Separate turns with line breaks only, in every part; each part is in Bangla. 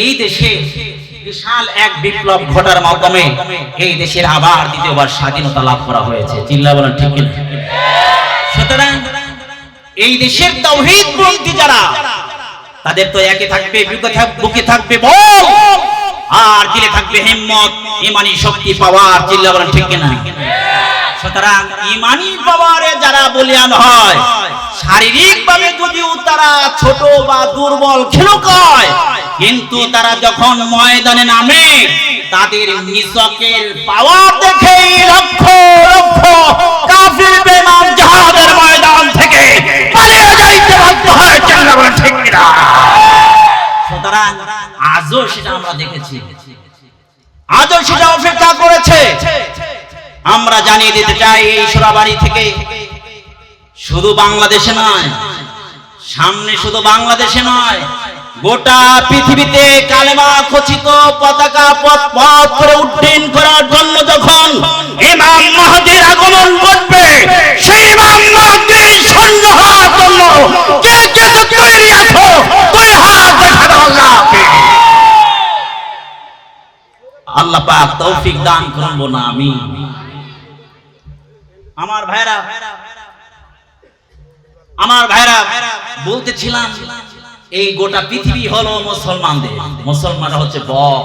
এই দেশে বিশাল এক বিপ্লব ঘটার মাধ্যমে এই দেশের আবার দ্বিতীয়বার স্বাধীনতা লাভ করা হয়েছে। চিল্লা বলেন, ঠিক সুতরাং এই দেশের তৌহিদ পন্থী যারা, তাদের তো থাকবে, বুকে থাকবে বল। আর দিলে থাকবে হিম্মত, ইমানি শক্তি, পাওয়ার, চিল্লা বলেন, ঠিক কিনা? সুতরাং ইমানি পাওয়ারে যারা বলিয়ান হয় শারীরিক ভাবে যদিও তারা ছোট বা দুর্বল খেলুক হয় কিন্তু তারা যখন ময়দানে নামে, তাদের নিচকের পাওয়ার দেখেই লক্ষ লক্ষ কাফির বেমান জাহাদের ময়দান থেকে পালিয়ে যাইতে বাধ্য হয়। চিল্লা বলেন ঠিক কিনা? সুতরাং আজও সেটা আমরা দেখেছি। আজও সেটা অপেক্ষা করেছে। আমরা জানিয়ে দিতে চাই এই সোরাবাড়ি থেকে শুধু বাংলাদেশে নয়, সামনে শুধু বাংলাদেশে নয় গোটা পৃথিবীতে কালেমা খচিত পতাকা পথ পথ করে উড্ডীন করার জন্য যখন ইমাম মাহাদির আগমন ঘটবে, সেই ইমাম মাহাদির সৈন্য হওয়ার জন্য কে কে তৈরি আছো? দুই হাত দেখা দাও আল্লাহকে? আল্লাহ পাক তৌফিক দান করব না আমি আমার ভাইরা আমার ভাইরা বলতেছিলাম এই গোটা পৃথিবী হলো মুসলমানদের। মুসলমানরা হচ্ছে বল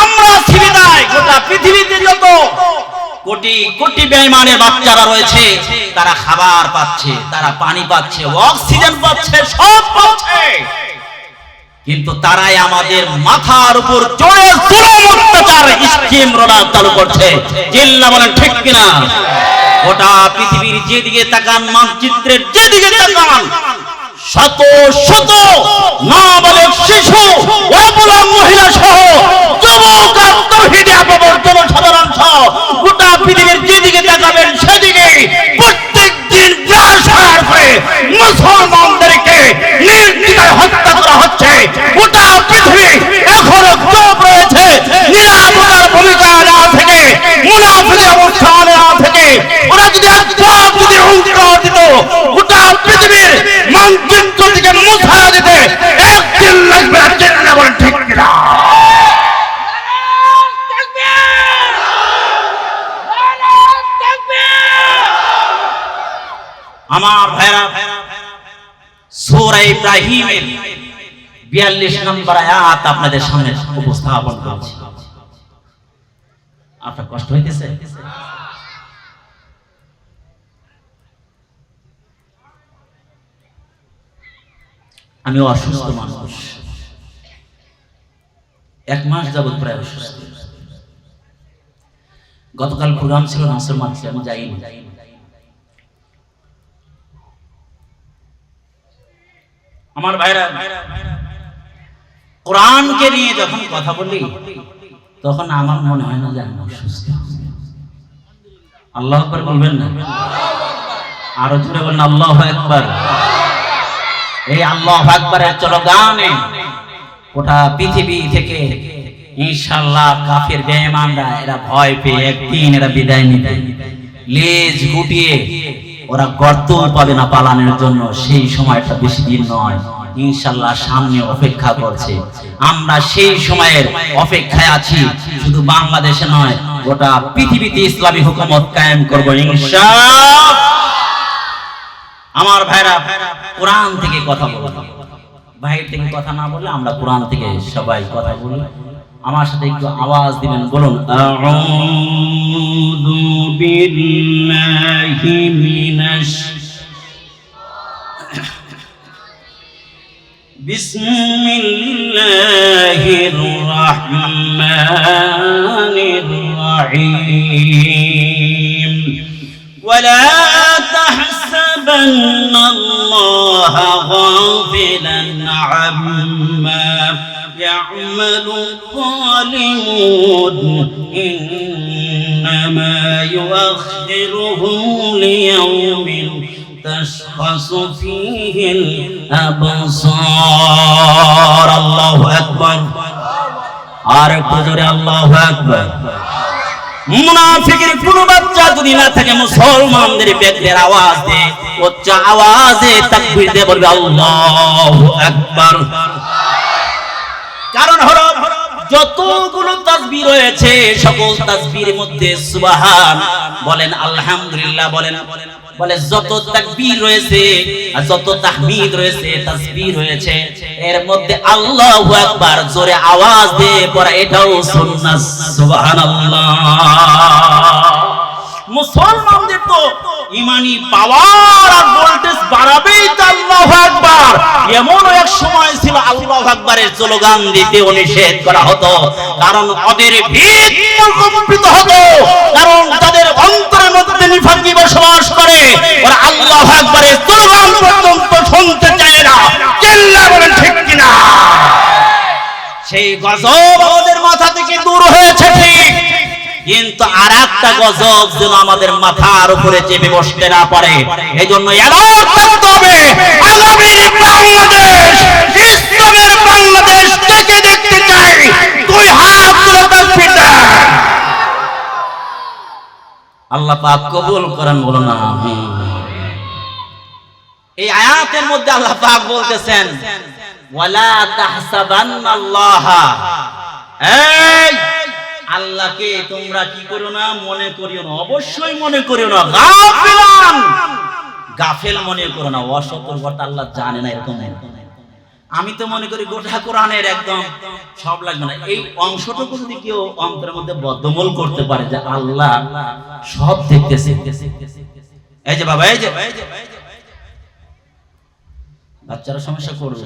আমরা ছিবিদায় গোটা পৃথিবীতে যত কোটি কোটি বেঈমানের বাচ্চারা রয়েছে তারা খাবার পাচ্ছে তারা পানি পাচ্ছে অক্সিজেন পাচ্ছে সব পাচ্ছে। কিন্তু তারাই আমাদের মাথার উপর চড়ে জুলুম অত্যাচার স্কিম রোডা চালু করছে। চিল্লা বলেন ঠিক কিনা? গোটা পৃথিবীর যেদিকে তাকান মানচিত্রের যেদিকে তাকান শত শত নাবালক শিশু অবলা মহিলা সহ যুবক আর তৌহিদে জনসাধারণ সহ গোটা পৃথিবীর যেদিকে তাকাবেন সেদিকে প্রত্যেক দিন হার করে মুসলমানদেরকে নির্দিদায় হত্যা করা হচ্ছে। গোটা পৃথিবী এখনও চোপ রয়েছে। নিরাপদার ভূমিকা না থেকে, মুনাফিকের অবস্থান না থেকে, ওরা যদি হুঙ্কার দিত গোটা পৃথিবীর মানচিত্র থেকে মুছা দিতে একদিন লাগবে না চিন্তা বলেন ঠিক কিনা আমার ভাইরা সূরা ইব্রাহিমের 42 নম্বর আয়াত আপনাদের সামনে উপস্থাপন করছি। আপনার কষ্ট হইতেছে? আমি অসুস্থ মানুষ। এক মাস যাবত প্রায় অসুস্থ। গতকাল প্রোগ্রাম ছিল নাসর মানছি আমি যাইনি। আমার ভাইরা, কোরআনকে নিয়ে যখন কথা বলি, তখন আমার মনে হয় না যে আমি অসুস্থ। আল্লাহ আকবার বলবেন না? আরও জোরে বলেন, আল্লাহ একবার এই আল্লাহ আকবরের চলো গানে গোটা পৃথিবী থেকে ইনশাল্লাহ কাফের বেঈমানরা এরা ভয় পেয়ে একদিন এরা বিদায় নিবে। লেজ গুটিয়ে ওরা গর্ত পাবে না পালানোর জন্য, সেই সময়টা বেশি দিন নয়। ইনশাল্লাহ সামনে অপেক্ষা করছে। আমরা সেই সময়ের অপেক্ষায় আছি, শুধু বাংলাদেশে নয়, গোটা পৃথিবীতে ইসলামী হুকুমত কায়েম করব ইনশাআল্লাহ আমার ভাইরা, কোরআন থেকে কথা বলব বাইরে থেকে কথা না বলে আমরা কোরআন থেকে সবাই কথা বলি। আমার সাথে একটু আওয়াজ দিবেন বলুন আউযু বিল্লাহি মিনাশ বিসমিল্লাহির রহমানির রহিম ولا تحسبن الله غافلا عما يعمل الظالمون إنما يؤخرهم ليوم تشخص فيه الأبصار الله أكبر আরেক জোরে আল্লাহু আকবার মুনাফিকের কোন বাচ্চা যদি না থাকে মুসলমানদের বেদের আওয়াজ দে উচ্চ আওয়াজে তাকবীর দিয়ে বলবে আল্লাহু আকবার কারণ হলো যতগুলো তাসবিহ রয়েছে, সকল তাসবির মধ্যে সুবহান বলেন আলহামদুলিল্লাহ বলেন, বলে যত তাকবীর রয়েছে আর যত তাহমিদ রয়েছে, তাসবিহ রয়েছে, এর মধ্যে আল্লাহু আকবার জোরে আওয়াজ দিয়ে পড়া এটাও সুন্নাহ সুবহানাল্লাহ। মুসলমানদের তো ইমানি পাওয়ার আর ভোল্টেজ বাড়াবেই আল্লাহু আকবার। এমন এক সময় ছিল আল্লাহু আকবারের স্লোগান দিতে নিষেধ করা হতো। কারণ ওদের ভিত কম্পিত হতো। কারণ তাদের অন্তরের মধ্যে নিফাকি বসবাস করে। ওরা আল্লাহু আকবারের স্লোগান পর্যন্ত শুনতে চায় না। চিল্লা বলেন ঠিক কিনা? সেই গজব আমাদের মাথা থেকে দূর হয়েছে ঠিক। কিন্তু আর একটা গজব যেন আমাদের মাথার উপরে চেপে বসতে না পারে। এই জন্য আল্লাহ পাক কবুল করেন বলো না এই আয়াতের মধ্যে আল্লাহ পাক বলতেছেন, ওয়ালা তাহসাবান্নাল্লাহা। এই! আল্লাহকে তোমরা কি করো না মনে করিও না। অবশ্যই মনে করিও না। গাফিলান! গাফেল মনে করো না। অসতর্কতা আল্লাহ জানে না এরকম। আমি তো মনে করি গোটা কোরআনের একদম সব লাগবে না। এই অংশটুকু যদি কেউ অন্তরের মধ্যে বদ্ধমূল করতে পারে যে আল্লাহ সব দেখতেছে। এই যে বাবা, এই যে। বাচ্চারা সমস্যা করবে।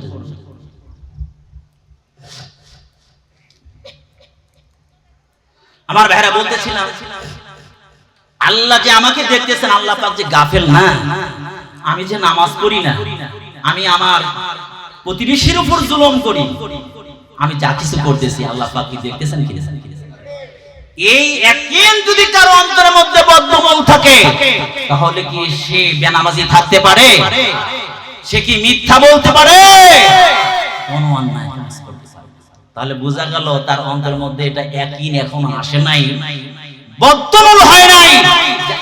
আমার ভাইরা বলতেছিলাম, আল্লাহ যে আমাকে দেখতেছেন, আল্লাহ পাক যে গাফেল না। আমি যে নামাজ পড়ি না, আমি আমার প্রতিবেশীর উপর জুলুম করি, আমি যা কিছু করতেছি, আল্লাহ পাক কি দেখতেছেন কি এই একদিন যদি কারও অন্তরের মধ্যে বদ্ধমূল থাকে, তাহলে কি সে বেনামাজি থাকতে পারে? সে কি মিথ্যা বলতে পারে? কোনো অন্যায়। তাহলে বোঝা গেল তার অন্তরের মধ্যে এটা একই এখনও আসে নাই। হয় নাই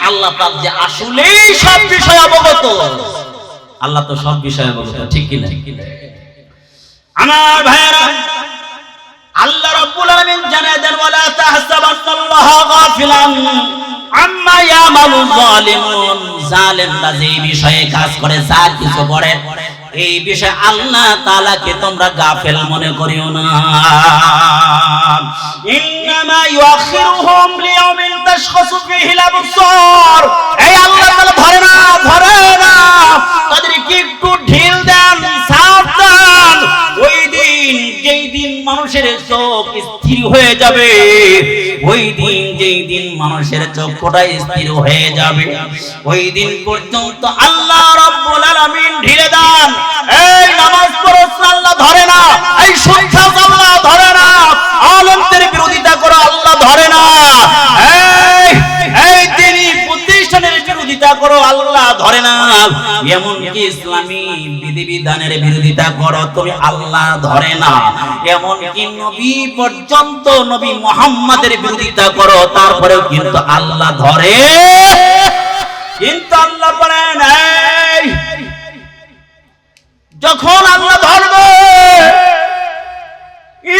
আল্লাহ পাক যে আসলেই সব বিষয় অবগত। আল্লাহ তো সব বিষয় অবগত, ঠিক কি না? আমার ভাইয়েরা, আল্লাহ রাব্বুল আলামিন জানায় দেন, ওয়ালা গাফিলান আম্মা যে বিষয়ে কাজ করে যা কিছু করে এই বিষয়ে আল্লাহ তালাকে তোমরা গাফেল মনে করিও না। ধরে না ধরে না। তাদেরকে একটু ঢিল দেন। মানুষের চোখ স্থির হয়ে যাবে। ওই দিন যেই দিন মানুষের চক্ষুটা স্থির হয়ে যাবে, ওই দিন পর্যন্ত আল্লাহ রাব্বুল আলামিন ঢিলে দেন। এই নামাজ পড়ো আল্লাহ ধরে না, এই সংখ্যা আল্লাহ ধরে না, আলেমদের বিরোধিতা করো আল্লাহ ধরে না। এই এই তিনি প্রতিষ্ঠানের বিরোধিতা করো আল্লাহ ধরে না। এমন কি ইসলামী বিধিবিধানের বিরোধিতা করো, তুমি আল্লাহ ধরে না। এমন কি নবী পর্যন্ত নবী মোহাম্মদের বিরোধিতা করো, তারপরেও কিন্তু আল্লাহ ধরে। কিন্তু আল্লাহ বলেন যখন আল্লাহ ধরবে,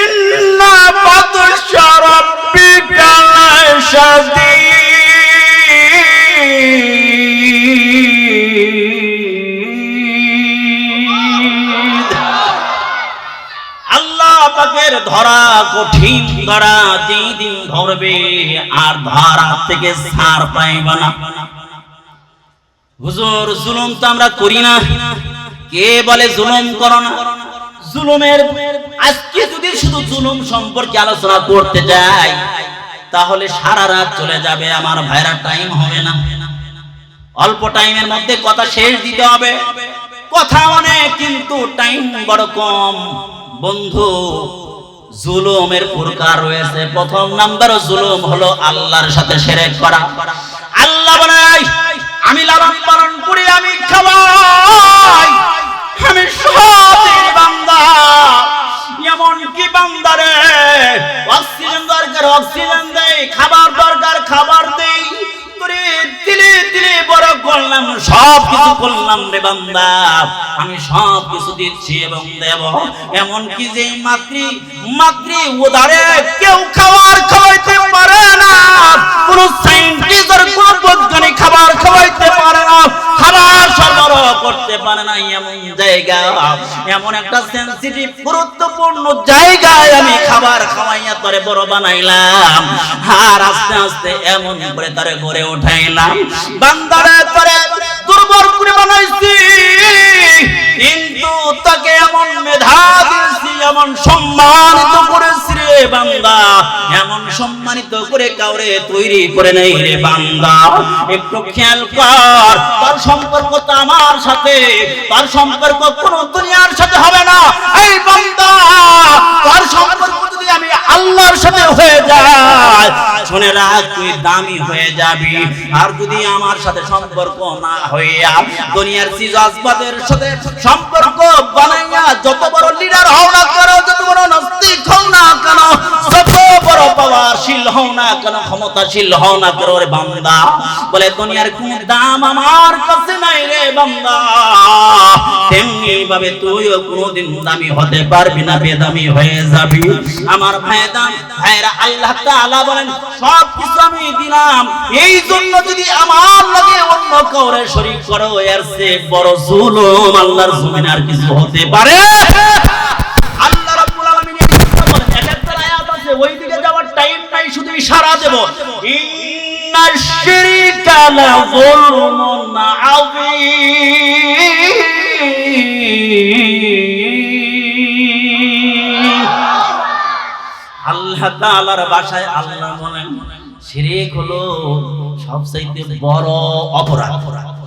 ইন্না বাদশা রাব্বিকা লাশাদীদ ধরা কঠিন ধরা যেই দিন ধরবে, আর ধরা থেকে সার পাইবা না। হুজুর, জুলুম তো আমরা করি না। কে বলে জুলুম করো না? জুলুমের আজকে যদি শুধু জুলুম সম্পর্কে আলোচনা করতে যাই, তাহলে সারা রাত চলে যাবে, আমার ভাইরা টাইম হবে না। অল্প টাইমের মধ্যে কথা শেষ দিতে হবে। কথা অনেক কিন্তু টাইম বড় কম। বন্ধু জুলুমের প্রকার রয়েছে। প্রথম নাম্বার জুলুম হলো আল্লাহর সাথে সেরেক করা। আল্লাহ বানাই আমি লালন পালন করি, আমি খাওয়াই। আমি সতের বান্দা। এমন কি বান্দারে অক্সিজেন দরকার অক্সিজেন দেই, খাবার দরকার, খাবার দেই। করে দিলে দিলে বড় করলাম সব কিছু করলাম রে বান্দা। আমি সব কিছু দিচ্ছি এবং দেব। এমন কি যে মাতৃ মাতৃ উদারে কেউ খাবার খাওয়াইতে পারে না। কোন সাইন্টিস্ট আর কোন বৈজ্ঞানিক খাবার খাওয়াইতে পারে না খাবার সরবরাহ করতে পারে না এমন জায়গা। এমন একটা সেন্সিটিভ গুরুত্বপূর্ণ জায়গায় আমি খাবার খাওয়াইয়া তরে বড় বানাইলাম। আর আস্তে আস্তে এমন করে তরে গড়ে উঠাইলাম। বান্দারে তরে দুর্বল করে বানাইছি। কিন্তু তাকে এমন মেধা দিয়েছি, এমন সম্মানিত করেছি রে বান্দা। এমন সম্মানিত করে কাউরে তৈরি করে নেই রে বান্দা। একটু খেয়াল কর, তার সম্পর্ক তো আমার সাথে, তার সম্পর্ক কোন দুনিয়ার সাথে হবে না। এই বান্দা, তার সম্পর্ক যদি আমি আল্লাহর সাথে হয়ে যায় শুনে রাখ, তুই দামি হয়ে যাবি। আর যদি আমার সাথে সম্পর্ক না হইয়া দুনিয়ার চিজ আসবাবের সাথে সম্পর্ক বানাইয়া যত বড় লিডার হও না কেন, যত বড় নাস্তিক হও না কেন, যত বড় পাওয়ারশীল হও না কেন, ক্ষমতাশীল হও না কেন রে বান্দা। বলে, দুনিয়ার কোন দাম আমার কাছে নাই রে বান্দা। তেমনি ভাবে কোনোদিন দামি হতে পারবি না, বেদামি হয়ে যাবি। আমার ভাইদান ভাইরা আল্লাহ তাআলা বলেন সব কিছু আমি দিলাম। এই জন্য যদি আমার লাগে অন্য কাউরে শরীক করো, এর চেয়ে বড় জুলুম আল্লাহর জমিনে আর কিছু হতে পারে। আল্লাহ রাব্বুল আলামিন আল্লাহ বলেন শিরিক হলো সবচাইতে বড় অপরাধ।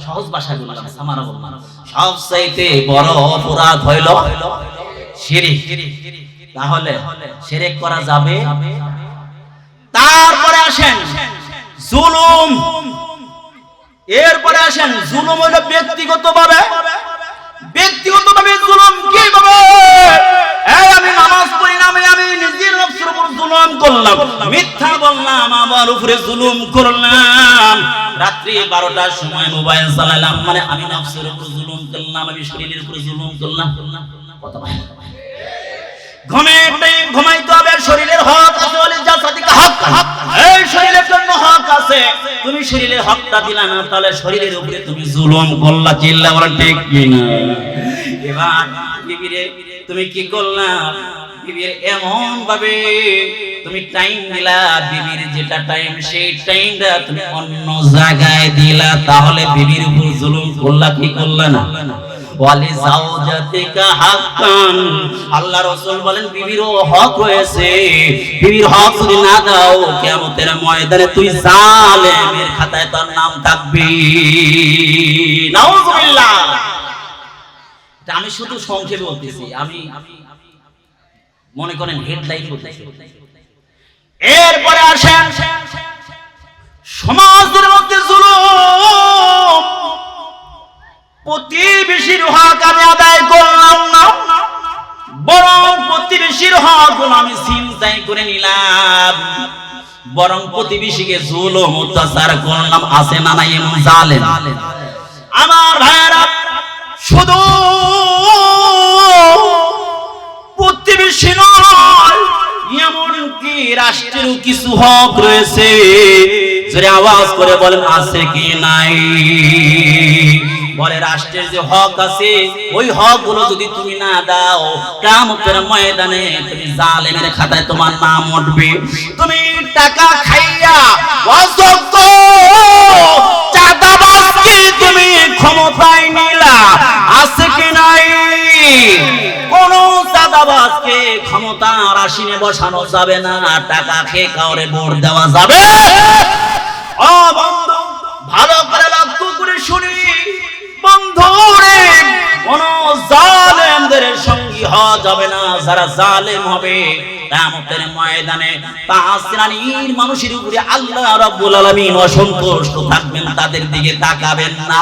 সহজ ভাষায় বললাম। সামানা বললাম সবচাইতে বড় অপরাধ হইল শিরিক তাহলে শিরিক করা যাবে? তারপরে আসেন জুলুম। এরপরে আসেন জুলুম হইল ব্যক্তিগতভাবে। ব্যক্তিগতভাবে জুলুম কীভাবে এই আমি নামাজ পড়ি না আমি আমি নিজের নফসের উপর জুলুম করলাম, মিথ্যা বললাম, আমার উপরে জুলুম করলাম। রাত্রি বারোটার সময় মোবাইল চালালাম মানে আমি নফসের উপর জুলুম করলাম, আমি শরীরের উপর জুলুম করলাম। ঘুমের ঘুমাইতে হবে, শরীরের হক আছে যা হক এই শরীরের জন্য হক আছে। তুমি শরীরের হকটা দিলা না, তাহলে শরীরের উপরে তুমি জুলুম করলা চিল্লা বলা ঠিক তুমি কি করলা? বিবির এমন ভাবে তুমি টাইম দিলা, বিবির যেটা টাইম সেই টাইমটা তুমি অন্য জায়গায় দিলা, তাহলে বিবির উপর জুলুম করলা, কি করলা না? ময়দানে তুই খাতায় নাম থাকবে। আমি শুধু সংক্ষেপে বলতেছি আমি আমি মনে করেন হেডলাইন বলতেছি। এরপরে আসেন সমাজের মধ্যে জুলুম। প্রতিবেশীর হক আমি আদায় করলাম না, বরং প্রতিবেশীর হক আমি চিন্তাই করে নিলাম। বরং প্রতিবেশীকে জুলুম, অত্যাচার করলাম, আছে না নাই এমন জালেম। আমার ভাইয়েরা, শুধু প্রতিবেশী নয়। এমনকি কিছু হক রয়েছে। আওয়াজ করে বলেন, আছে কি নাই? রাষ্ট্রের যে হক আছে, ওই হকগুলো যদি তুমি না দাও কামতের ময়দানে তুমি জালেমের খাতায় তোমার নাম উঠবে। তুমি টাকা খাইয়া তুমি ক্ষমতায় নিলা আছে নাই? কোন চাঁদাবাজকে ক্ষমতার আসিনে বসানো যাবে না, টাকা খেয়ে কাউরে ভোট দেওয়া যাবে। ভালো করে লক্ষ্য করে শুনি। বন্ধু রে কোন জালেমদের সঙ্গী হওয়া মানুষের উপরে আল্লাহ রাব্বুল আলামিন অসন্তুষ্ট থাকবেন, তাদের দিকে তাকাবেন না।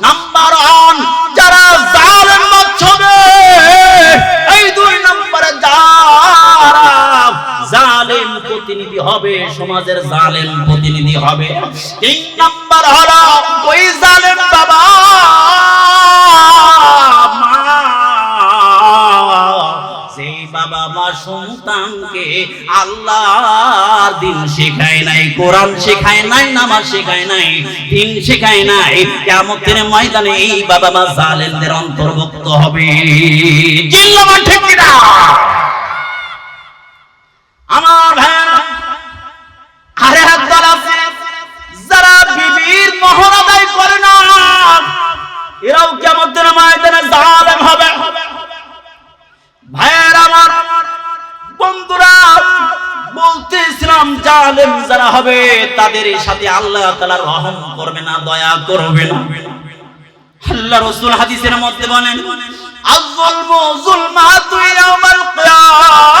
নাম্বার ওয়ান যারা জালেম হবে প্রতিনিধি হবে, সমাজের জালেম প্রতিনিধি হবে। তিন নাম্বার হলো, ওই জালেম বাবা বাবা মা সন্তানকে দিন শেখায় নাই, কোরআন শেখায় নাই, নামাজ শেখায় নাই, দিন শেখায় নাই ময়দানে এই বাবা মা জালেমদের অন্তর্ভুক্ত হবে। কিনা? হবে, তাদের সাথে আল্লাহ তালা রহম করবে না, দয়া করবে না। আল্লাহ রাসূল হাদিসের মধ্যে বলেন আয-যুলমু যুলমাতু ইয়াউমাল কিয়ামাহ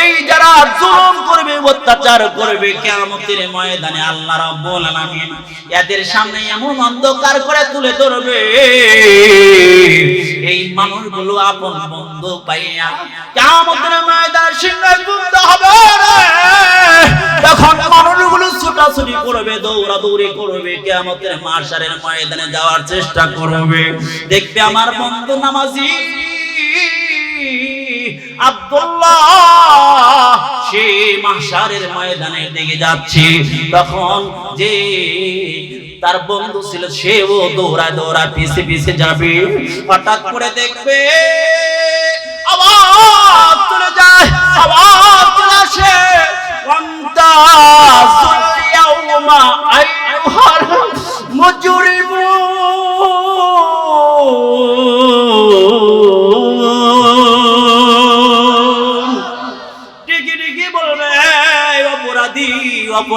এই যারা জুলুম করবে, অত্যাচার করবে, কিয়ামতের ময়দানে আল্লাহ রাব্বুল আলামিন এদের সামনে এমন অন্ধকার করে তুলে ধরবে। এই মানুষগুলো আপন বন্ধু পাইয়া কিয়ামতের ময়দানে সিংহায় গুপ্ত হবে তখন মানুষগুলো ছুটাছুটি করবে, দৌড়াদৌড়ি করবে, কিয়ামতের মাশারের ময়দানে যাওয়ার চেষ্টা করবে। দেখবে আমার বন্ধু নামাজি আব্দুল্লাহ। সে মাশারের ময়দানের দিকে যাচ্ছে। তখন যে তার বন্ধু ছিল, সেও দৌড়া দৌড়া পিছে পিছে যাবে। হঠাৎ করে দেখবে আবার চলে যায় আবার চলে আসে। ওয়ান্তাজুল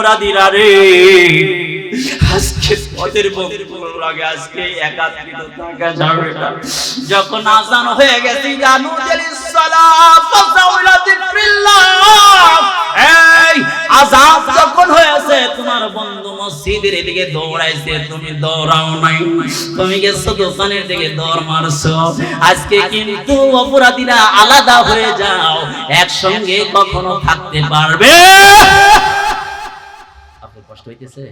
অপরাধীরা রে। আজকে লাগে আজকে একাত্রিত থাকা যাবে না। যখন আজান হয়ে গেছে জানু এই আজান যখন হয়েছে তোমার বন্ধু মসজিদের দিকে দৌড়াইছে তুমি দৌড়াও নাই। তুমি গেছো দোকানের দিকে দৌড় মারছো? আজকে কিন্তু অপরাধীরা আলাদা হয়ে যাও। একসঙ্গে কখনো থাকতে পারবে? হইতেছে?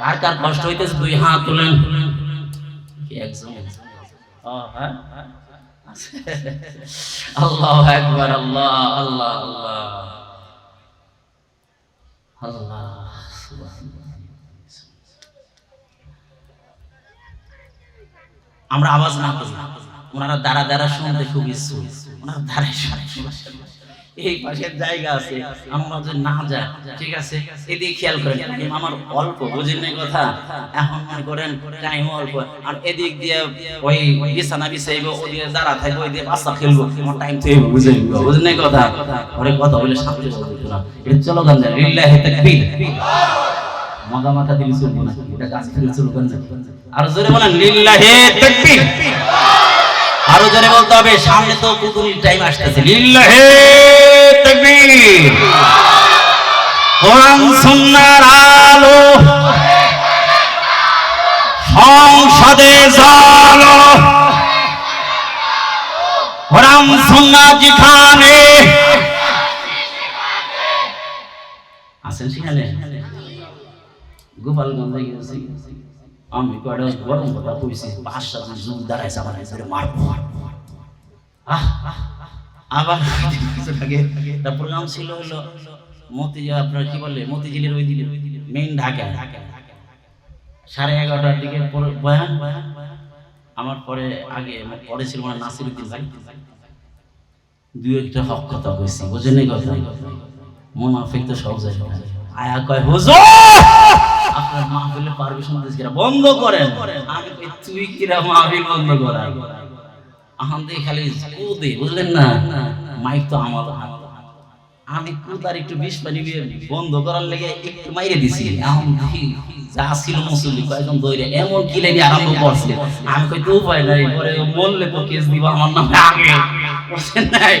কার কার কষ্ট হইতেছে দুই হাত তুলেন। কি একজন হ্যাঁ? আল্লাহ একবার আল্লাহ আল্লাহ আল্লাহ। আল্লাহ আমরা আওয়াজ না করি। ওনারা দাঁড়া দাঁড়া শুনতে খুব ইচ্ছুক। ওনারা শুনে শুনে। এই পাশের জায়গা আছে। আমরা যে না যা ঠিক আছে? এদিকে খেয়াল করেন আমার অল্প বুঝেন না কথা? এখন মনে করেন টাইম অল্প। আর এদিক দিয়ে ওই বিছানা বিছাইব ওদিকে দাঁড়া থাকব ওই দিয়ে বাচ্চা খেলব আমার টাইম তো বুঝেন বুঝেন। না কথা? ওরে কথা বলে সামনে বলতে না। এটা চলো গান যায় লিল্লাহি তাকবীর। মগা মাথা দিলে চলবো না। এটা গাছ থেকে চলবো আর জোরে বলেন লিল্লাহি তাকবীর। আরও জোরে বলতে হবে সামনে তো কুতুনির টাইম আসতেছে। লিল্লাহি তাকবীর। কোরআন সুন্নাহর আলো। সংসদে জালো। কোরআন সুন্নাহ যেখানে। আছেন সেখানে? গোপালগঞ্জে গেছি। আমি গরম কথা কইছি পাঁচ সাত জুন দাঁড়াইছে আমার মারবো আহ, আবার একটা প্রোগ্রাম ছিল হলো মতি আপনার কি বলে মতিঝিলের ওই দিকে মেইন ঢাকা। সাড়ে এগারোটার দিকে বয়ান। আমার পরে আগে পরে ছিল মানে নাসিরুদ্দিন ভাই। দুই একটা হক কথা কইছি বুঝেন কথা? মুনাফিক তো সব জায়গায় আয়া কয় হুজুর! মাহফিলে পারমিশন দিস কিরা বন্ধ করেন। আমি তুই কিরা মাহফিল বন্ধ করা আহান দিয়ে খালি কুদে, বুঝলেন না? মাইক তো আমার আমি কুদার একটু বিষ পানি বন্ধ করার লেগে একটু মাইরে দিছি। এখন যা ছিল মুসল্লি কয়েকজন দইরে এমন কি লেগে আরম্ভ করছে। আমি কই, তো উপায় নাই পরে বললে তো কেস দিব আমার নামে আগে। বুঝছেন নাই?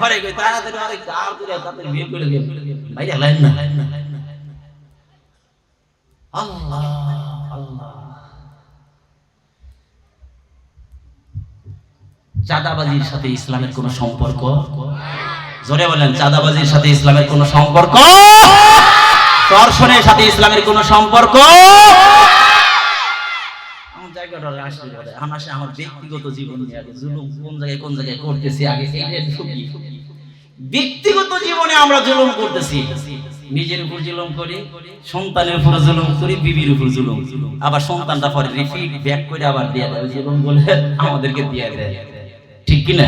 পরে কই, তাড়াতাড়ি, আরে গাল করে তাড়াতাড়ি বিয়ে করে দিয়ে বাইরে লাইন না। আল্লাহ আল্লাহ। চাঁদাবাজির সাথে ইসলামের কোনো সম্পর্ক? জোরে বলেন, চাঁদাবাজির সাথে ইসলামের কোনো সম্পর্ক? দর্শনের সাথে ইসলামের কোনো সম্পর্ক। ব্যক্তিগত জীবনে আমরা জুলুম করতেছি। নিজের উপর জুলুম করি, সন্তানের উপর জুলুম করি, বিবির উপর জুলুম আবার সন্তানটা পরে রিপিট ব্যাক করে আবার দিয়ে দেয় জীবন বলে আমাদেরকে দিয়ে দেয়। ঠিক কিনা?